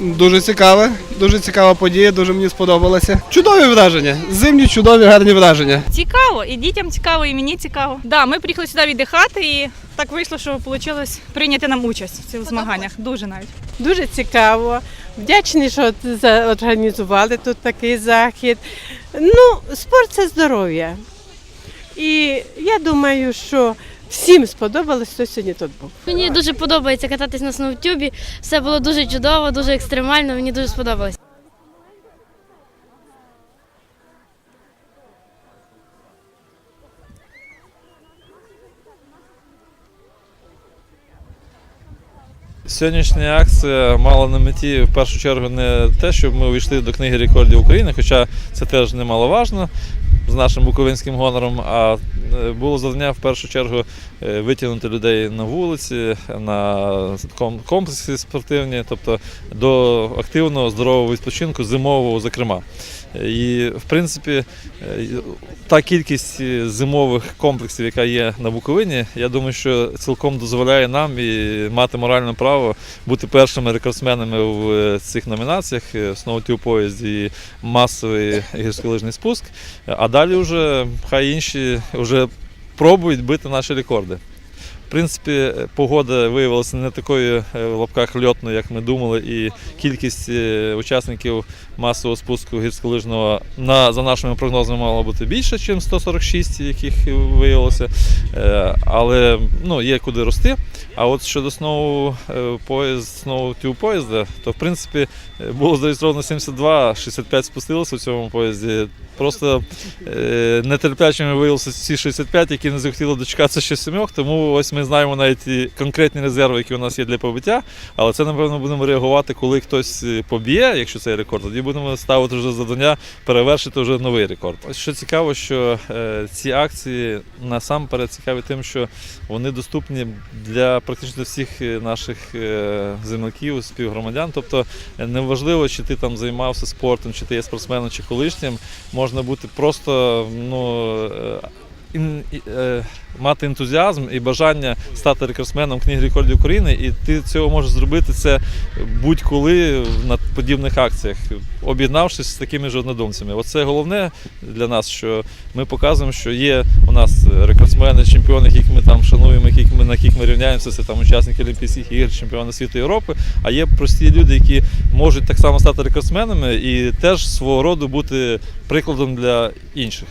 Дуже цікаве, дуже цікава подія, дуже мені сподобалося. Чудові враження. Зимні, чудові, гарні враження. Цікаво, і дітям цікаво, і мені цікаво. Да, ми приїхали сюди віддихати, і так вийшло, що вийшло прийняти нам участь в цих змаганнях. Дуже навіть. Дуже цікаво. Вдячні, що організували тут такий захід. Ну, спорт це здоров'я. І я думаю, що всім сподобалось, хто сьогодні тут був. Мені дуже подобається кататись на сноутюбі. Все було дуже чудово, дуже екстремально. Мені дуже сподобалось. Сьогоднішня акція мала на меті в першу чергу не те, щоб ми увійшли до книги рекордів України, хоча це теж немаловажно з нашим буковинським гонором. А е, було завдання в першу чергу е, витягнути людей на вулиці, на ком- комплекси спортивні, тобто до активного здорового відпочинку, зимового, зокрема. І в принципі, е, та кількість зимових комплексів, яка є на Буковині, я думаю, що цілком дозволяє нам і мати моральне право бути першими рекордсменами в цих номінаціях сноутюб поїзді і масовий гірськолижний спуск. А далі вже хай інші вже пробують бити наші рекорди. Принципі, погода виявилася не такою е, в лапках льотною, як ми думали, і кількість е, учасників масового спуску гірськолижного на, за нашими прогнозами мала бути більше, ніж 146, яких виявилося. Е, Але ну, є куди рости. А от щодо сноу е, поїзд, сноу тюб поїзда, то в принципі було зареєстровано 72, 65 спустилося в цьому поїзді. Просто нетерплячими виявилися ці 65, які не захотіли дочекатися ще сімьох, тому ось ми знаємо навіть і конкретні резерви, які у нас є для побиття. Але це, напевно, будемо реагувати, коли хтось е, поб'є, якщо це рекорд, тоді будемо ставити вже завдання перевершити вже новий рекорд. Що цікаво, що е, ці акції насамперед цікаві тим, що вони доступні для практично всіх е, наших земляків, співгромадян. Тобто неважливо, чи ти там займався спортом, чи ти є спортсменом, чи колишнім, можна бути просто ну. Е, мати ентузіазм і бажання стати рекордсменом книги рекордів України, і ти цього можеш зробити це будь-коли на подібних акціях, об'єднавшись з такими ж однодумцями. Оце головне для нас, що ми показуємо, що є у нас рекордсмени, чемпіони, яких ми там шануємо, яких ми на яких ми рівняємося, це там учасники Олімпійських ігор, чемпіони світу Європи. А є прості люди, які можуть так само стати рекордсменами і теж свого роду бути прикладом для інших.